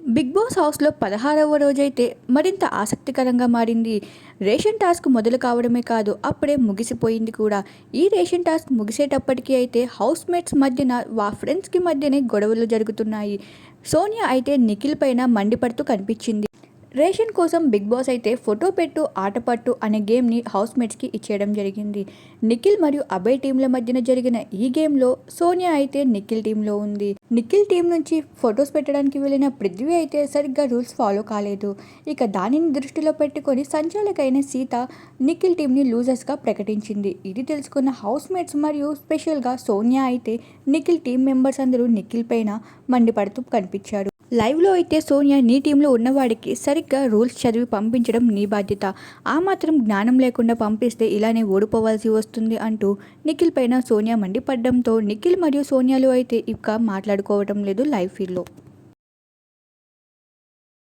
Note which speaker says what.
Speaker 1: Big boss హౌస్లో పదహారవ రోజైతే మరింత ఆసక్తికరంగా మారింది. రేషన్ టాస్క్ మొదలు కావడమే కాదు అప్పుడే ముగిసిపోయింది కూడా. ఈ రేషన్ టాస్క్ ముగిసేటప్పటికీ అయితే హౌస్ మేట్స్ మధ్యన వా ఫ్రెండ్స్కి మధ్యనే గొడవలు జరుగుతున్నాయి. సోనియా అయితే నిఖిల్ పైన మండిపడుతూ కనిపించింది. రేషన్ కోసం బిగ్ బాస్ అయితే ఫోటో పెట్టు ఆటపట్టు అనే గేమ్ని హౌస్ మేట్స్కి ఇచ్చేయడం జరిగింది. నిఖిల్ మరియు అభయ్ టీంల మధ్యన జరిగిన ఈ గేమ్లో సోనియా అయితే నిఖిల్ టీంలో ఉంది. నిఖిల్ టీం నుంచి ఫొటోస్ పెట్టడానికి వెళ్ళిన పృథ్వీ అయితే సరిగ్గా రూల్స్ ఫాలో కాలేదు. ఇక దానిని దృష్టిలో పెట్టుకొని సంచాలకైన సీత నిఖిల్ టీంని లూజర్స్గా ప్రకటించింది. ఇది తెలుసుకున్న హౌస్ మేట్స్ మరియు స్పెషల్గా సోనియా అయితే నిఖిల్ టీం మెంబర్స్ అందరూ నిఖిల్ పైన మండిపడుతూ కనిపించారు. లైవ్లో అయితే సోనియా నీ టీంలో ఉన్నవాడికి సరిగ్గా రూల్స్ చదివి పంపించడం నీ బాధ్యత. ఆ మాత్రం జ్ఞానం లేకుండా పంపిస్తే ఇలానే ఓడిపోవాల్సి వస్తుంది అంటూ నిఖిల్ పైన సోనియా మండిపడడంతో నిఖిల్ మరియు సోనియాలు అయితే ఇక మాట్లాడుకోవడం లేదు లైవ్ ఫీల్డ్లో.